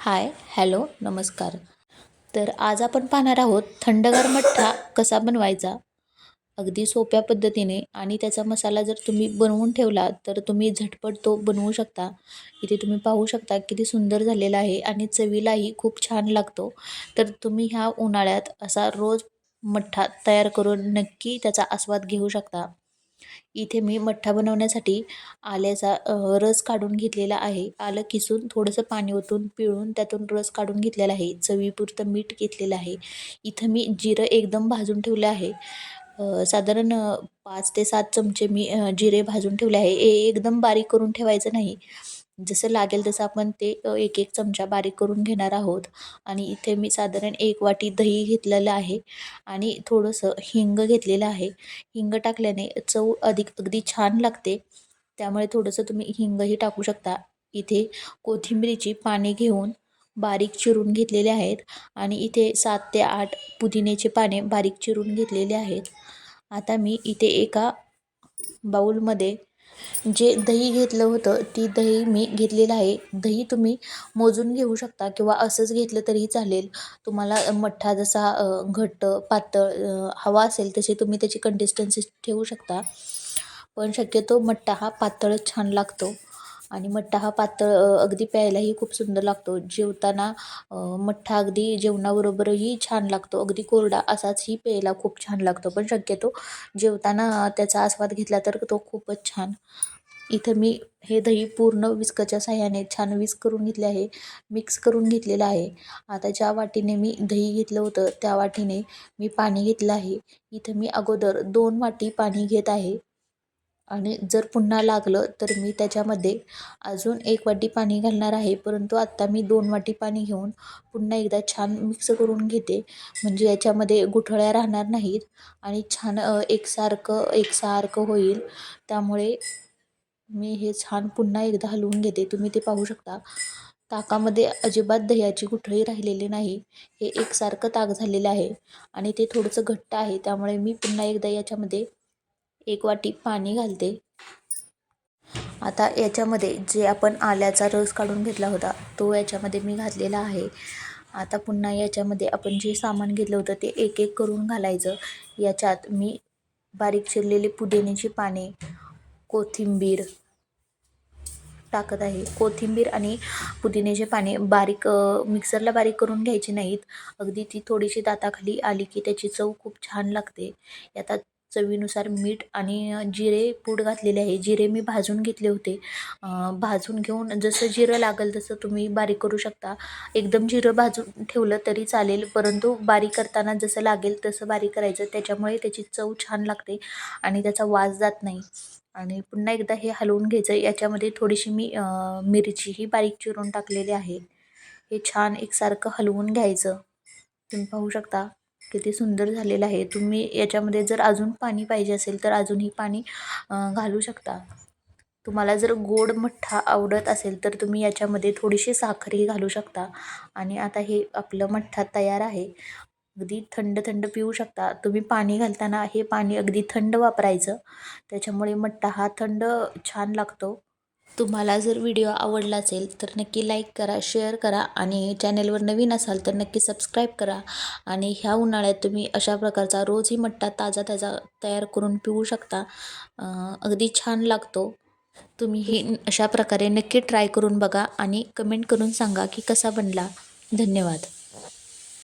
Hi hello नमस्कार. तर आज आपण पाहणार आहोत थंडगार मठ्ठा कसा बनवायचा? अगदी सोप्या पद्धतीने आणि त्याचा मसाला जर तुम्ही बनवून ठेवला तर तुम्ही झटपट तो बनवू शकता. इथे तुम्ही पाहू शकता किती सुंदर झालेला आहे आणि चवीलाही खूप छान लागतो. तर तुम्ही ह्या उन्हाळ्यात असा रोज मठ्ठा तयार करून नक्की त्याचा आस्वाद घेऊ शकता. इथे मी मठ्ठा बनवण्यासाठी आल्याचा रस काढून घेतलेला आहे. आलं किसून थोडंसं पाणी ओतून पिळून त्यातून रस काढून घेतलेला आहे. चवीपुरतं मीठ घेतलेलं आहे. इथं मी जिरं एकदम भाजून ठेवलं आहे. साधारण पाच ते सात चमचे मी जिरे भाजून ठेवले आहे. ए एकदम बारीक करून ठेवायचं नाही. जसं लागेल तसं आपण ते एक एक चमचा बारीक करून घेणार आहोत. आणि इथे मी साधारण एक वाटी दही घेतलेलं आहे. आणि थोडंसं हिंग घेतलेलं आहे. हिंग टाकल्याने चव अधिक अगदी छान लागते. त्यामुळे थोडंसं तुम्ही हिंगही टाकू शकता. इथे कोथिंबिरीची पाने घेऊन बारीक चिरून घेतलेले आहेत. आणि इथे सात ते आठ पुदिन्याचे पाने बारीक चिरून घेतलेले आहेत. आता मी इथे एका बाऊलमध्ये जे दही घेतलं होतं ती दही मी घेतलेलं आहे. दही तुम्ही मोजून घेऊ शकता किंवा असंच घेतलं तरीही चालेल. तुम्हाला मठ्ठा जसा घट्ट पातळ हवा असेल तसे तुम्ही त्याची कंडिस्टन्सी ठेवू शकता. पण शक्यतो मठ्ठा हा पातळच छान लागतो. आणि मठ्ठा हा पातळ अगदी प्यायलाही खूप सुंदर लागतो. जेवताना मठ्ठा अगदी जेवणाबरोबरही छान लागतो. अगदी कोरडा असाचही प्यायला खूप छान लागतो. पण शक्यतो जेवताना त्याचा आस्वाद घेतला तर तो खूपच छान. इथं मी हे दही पूर्ण विस्कच्या साह्याने छान विस्क करून घेतले आहे मिक्स करून घेतलेलं आहे. आता ज्या वाटीने मी दही घेतलं होतं त्या वाटीने मी पाणी घेतलं आहे. इथं मी अगोदर दोन वाटी पाणी घेत आहे. आणि जर पुन्हा लागलं तर मी त्याच्यामध्ये अजून एक वाटी पाणी घालणार आहे. परंतु आत्ता मी दोन वाटी पाणी घेऊन पुन्हा एकदा छान मिक्स करून घेते. म्हणजे याच्यामध्ये गुठळ्या राहणार नाहीत आणि छान एकसारखं एकसारखं होईल. त्यामुळे मी हे छान पुन्हा एकदा हलवून घेते. तुम्ही ते पाहू शकता. ताकामध्ये अजिबात दह्याची गुठळी राहिलेली नाही. हे एकसारखं ताक झालेलं आहे आणि ते थोडंसं घट्ट आहे. त्यामुळे मी पुन्हा एकदा याच्यामध्ये एक वाटी पाणी घालते. आता याच्यामध्ये जे आपण आल्याचा रस काढून घेतला होता तो याच्यामध्ये मी घातलेला आहे. आता पुन्हा याच्यामध्ये आपण जे सामान घेतलं होतं ते एक एक करून घालायचं. याच्यात मी बारीक चिरलेले पुदिन्याची पाने कोथिंबीर टाकत आहे. कोथिंबीर आणि पुदिन्याचे पाने बारीक मिक्सरला बारीक करून घ्यायची नाहीत. अगदी ती थोडीशी दाताखाली आली की त्याची चव खूप छान लागते. यात चवीनुसार मीठ आणि जिरे पूड घातलेले आहे. जिरे मी भाजून घेतले होते. भाजून घेऊन जसं जिरं लागेल तसं तुम्ही बारीक करू शकता. एकदम जिरं भाजून ठेवलं तरी चालेल परंतु बारीक करताना जसं लागेल तसं बारीक करायचं. त्याच्यामुळे त्याची चव छान लागते आणि त्याचा वास जात नाही. आणि पुन्हा एकदा हे हलवून घ्यायचं. याच्यामध्ये थोडीशी मी मिरचीही बारीक चिरून टाकलेली आहे. हे छान एकसारखं हलवून घ्यायचं. तुम्ही पाहू शकता. किती सुंदर झालेलं आहे. तुम्ही याच्यामध्ये जर अजून पाणी पाहिजे असेल तर अजूनही पाणी घालू शकता. तुम्हाला जर गोड मठ्ठा आवडत असेल तर तुम्ही याच्यामध्ये थोडीशी साखरही घालू शकता. आणि आता हे आपलं मठ्ठा तयार आहे. अगदी थंड थंड पिऊ शकता. तुम्ही पाणी घालताना हे पाणी अगदी थंड वापरायचं. त्याच्यामुळे मठ्ठा हा थंड छान लागतो. तुम्हाला जर व्हिडिओ आवडला असेल तर नक्की लाईक करा शेअर करा आणि चॅनेलवर नवीन असाल तर नक्की सबस्क्राईब करा. आणि ह्या उन्हाळ्यात तुम्ही अशा प्रकारचा रोजही मट्टा ताजा ताजा तयार करून पिऊ शकता. अगदी छान लागतो. तुम्ही ही अशा प्रकारे नक्की ट्राय करून बघा आणि कमेंट करून सांगा की कसा बनला. धन्यवाद.